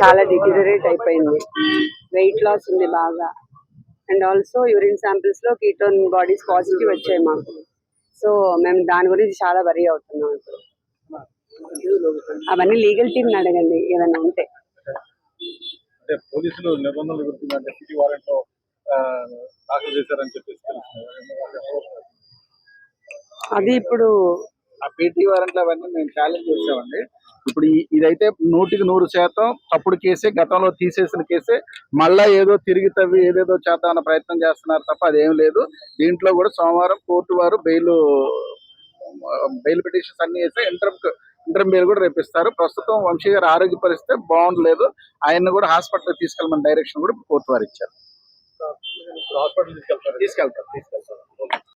చాలా డిగ్రేట్ అయిపోయింది. Wait loss ఉంది బాగా. అండ్ ఆల్సో యూరిన్ శాంపిల్స్లో కీటోన్ బాడీస్ పాజిటివ్ వచ్చాయి మాకు. సో మేము దాని గురించి చాలా వరీ అవుతున్నాం. అవన్నీ లీగల్ టీమ్ అడగండి ఏదన్నా ఉంటే. పోలీసులు నిబంధనలు వారెంట్ దాఖలు చేశారని చెప్పేసి తెలుస్తుంది. అది ఇప్పుడు ఆ పీటీ వారెంట్లు అవన్నీ మేము ఛాలెంజ్ చేసామండి. ఇప్పుడు ఇదైతే నూటికి నూరు శాతం తప్పుడు కేసే గతంలో తీసేసిన కేసే. మళ్ళా ఏదో తిరిగి తవ్వి ఏదేదో చేద్దామన్న ప్రయత్నం చేస్తున్నారు తప్ప అదేం లేదు. దీంట్లో కూడా సోమవారం కోర్టు వారు బెయిల్ బెయిల్ పిటిషన్స్ అన్ని వేస్తే ఇంటర్ ఇంటర్ బెయిల్ కూడా రేపిస్తారు. ప్రస్తుతం వంశీ గారి ఆరోగ్య పరిస్థితి బాగుండలేదు. ఆయన్ని కూడా హాస్పిటల్ తీసుకెళ్ళమని డైరెక్షన్ కూడా కోర్టు వారు ఇచ్చారు. హాస్పిటల్ తీసుకెళ్తారు తీసుకెళ్తారు. తీసుకెళ్తారు.